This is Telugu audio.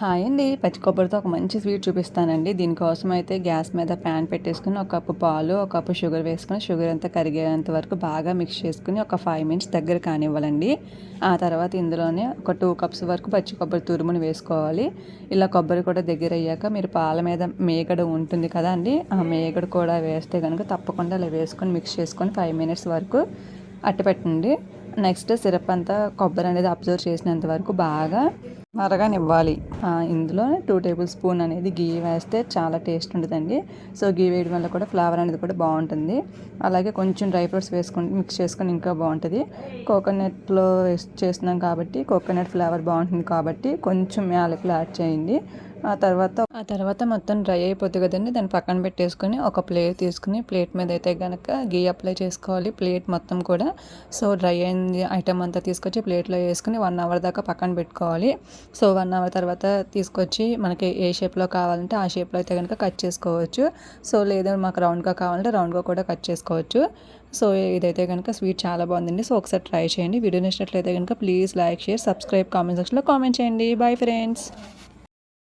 హాయ్ అండి. పచ్చి కొబ్బరితో ఒక మంచి స్వీట్ చూపిస్తానండి. దీనికోసం అయితే గ్యాస్ మీద ప్యాన్ పెట్టేసుకుని ఒక కప్పు పాలు ఒక కప్పు షుగర్ వేసుకుని షుగర్ అంతా కరిగేంత వరకు బాగా మిక్స్ చేసుకుని ఒక ఫైవ్ మినిట్స్ దగ్గర కానివ్వాలండి. ఆ తర్వాత ఇందులోనే ఒక టూ కప్స్ వరకు పచ్చి కొబ్బరి తురుముని వేసుకోవాలి. ఇలా కొబ్బరి కూడా దగ్గర అయ్యాక మీరు పాల మీద మేగడ ఉంటుంది కదా అండి ఆ మేగడ కూడా వేస్తే కనుక తప్పకుండా అలా వేసుకొని మిక్స్ చేసుకొని ఫైవ్ మినిట్స్ వరకు అట్టపెట్టండి. నెక్స్ట్ సిరప్ అంతా కొబ్బరి అనేది అబ్జర్వ్ చేసినంత వరకు బాగా మరగనివ్వాలి ఇందులో టూ టేబుల్ స్పూన్ అనేది గీ వేస్తే చాలా టేస్ట్ ఉంటుందండి. సో గీ వేయడం వల్ల కూడా ఫ్లేవర్ అనేది కూడా బాగుంటుంది. అలాగే కొంచెం డ్రై ఫ్రూట్స్ వేసుకుని మిక్స్ చేసుకుని ఇంకా బాగుంటుంది. కోకోనట్లో చేస్తున్నాం కాబట్టి కోకోనట్ ఫ్లేవర్ బాగుంటుంది కాబట్టి కొంచెం యాలకులు యాడ్ చేయండి. ఆ తర్వాత ఆ తర్వాత మొత్తం డ్రై అయిపోతుంది కదండి. దాన్ని పక్కన పెట్టేసుకొని ఒక ప్లేట్ తీసుకుని ప్లేట్ మీద అయితే కనుక గీ అప్లై చేసుకోవాలి. ప్లేట్ మొత్తం కూడా. సో డ్రై అయిన ఐటమ్ అంతా తీసుకొచ్చి ప్లేట్లో వేసుకుని వన్ అవర్ దాకా పక్కన పెట్టుకోవాలి. సో వన్ అవర్ తర్వాత తీసుకొచ్చి మనకి ఏ షేప్లో కావాలంటే ఆ షేప్లో అయితే కనుక కట్ చేసుకోవచ్చు. సో లేదా మాకు రౌండ్గా కావాలంటే రౌండ్గా కూడా కట్ చేసుకోవచ్చు. సో ఇదైతే కనుక స్వీట్ చాలా బాగుందండి. సో ఒకసారి ట్రై చేయండి. వీడియో నచ్చినట్లయితే కనుక please like share subscribe comment సెక్షన్లో కామెంట్ చేయండి. Bye friends.